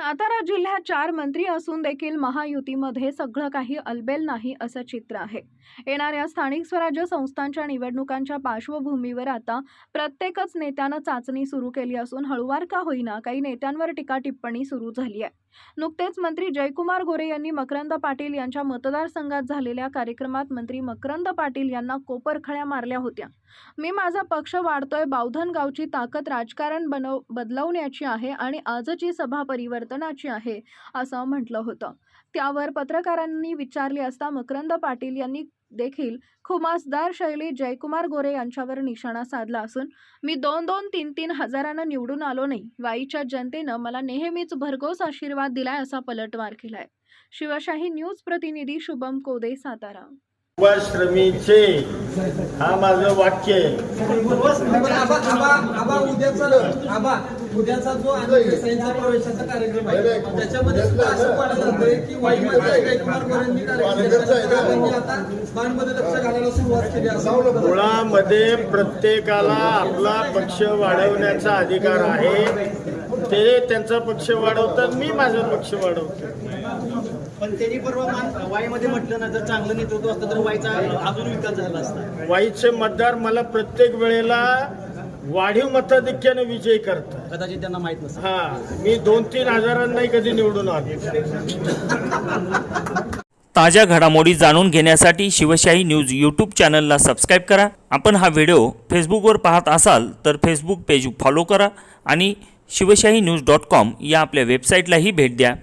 सातारा जिल्ह्यात चार मंत्री असून देखील महायुतीमध्ये सगळं काही अलबेल नाही असं चित्र आहे. येणाऱ्या स्थानिक स्वराज्य संस्थांच्या निवडणुकांच्या पार्श्वभूमीवर आता प्रत्येकच नेत्यानं चाचणी सुरू केली असून हळूवार का होईना काही नेत्यांवर टीका टिप्पणी सुरू झाली आहे. नुकतेच मंत्री जयकुमार गोरे यांनी मकरंद पाटील यांच्या मतदारसंघात झालेल्या कार्यक्रमात मंत्री मकरंद पाटील यांना कोपरखळ्या मारल्या होत्या. मी माझा पक्ष वाढतोय बावधन गावची ताकद राजकारण बनव बदलवण्याची आहे आणि आजची सभा परिवर्तन परिवर्तनाची आहे असं म्हटलं होतं. त्यावर पत्रकारांनी विचारले असता मकरंद पाटील यांनी देखील खुमासदार शैली जयकुमार गोरे यांच्यावर निशाणा साधला असून मी दोन दोन तीन तीन हजारानं निवडून आलो नाही. वाईच्या जनतेनं मला नेहमीच भरघोस आशीर्वाद दिलाय असा पलटवार केलाय. शिवशाही न्यूज प्रतिनिधी शुभम कोदे सातारा. श्रमीचे हा माझं वाक्य उद्याचा जो आणि देसाईंचा प्रवेशाचा कार्यक्रम आहे. त्याच्यामध्ये सुद्धा असं पाहिलं जातंय की वाईमध्ये जयकुमार गोरेंनी कार्यक्रम. त्यांनी आता बाणमध्ये लक्ष घालायला सुरुवात केली असं मुळामध्ये प्रत्येकाला आपला पक्ष वाढवण्याचा अधिकार आहे. ते त्यांचा पक्ष वाढवतात मी माझा पक्ष वाढवतो. पण त्यांनी परवा मान- वाईमध्ये म्हटलं ना जर चांगलं नेतृत्व असतं तर वाईचा अजून विकास झाला असता. वाईचे मतदार मला प्रत्येक वेळेला वाढीव मताधिक्याने विजय करतात. कदाचित त्यांना माहीत नसेल. हा मी दोन तीन हजारांनाही कधी निवडून आलो. ताज्या घडामोडी जाणून घेण्यासाठी शिवशाही न्यूज यूट्यूब चॅनलला सबस्क्राईब करा. आपण हा व्हिडिओ फेसबुकवर पाहत असाल तर फेसबुक पेज फॉलो करा आणि शिवशाही न्यूज डॉट कॉम या आपल्या वेबसाईटलाही भेट द्या.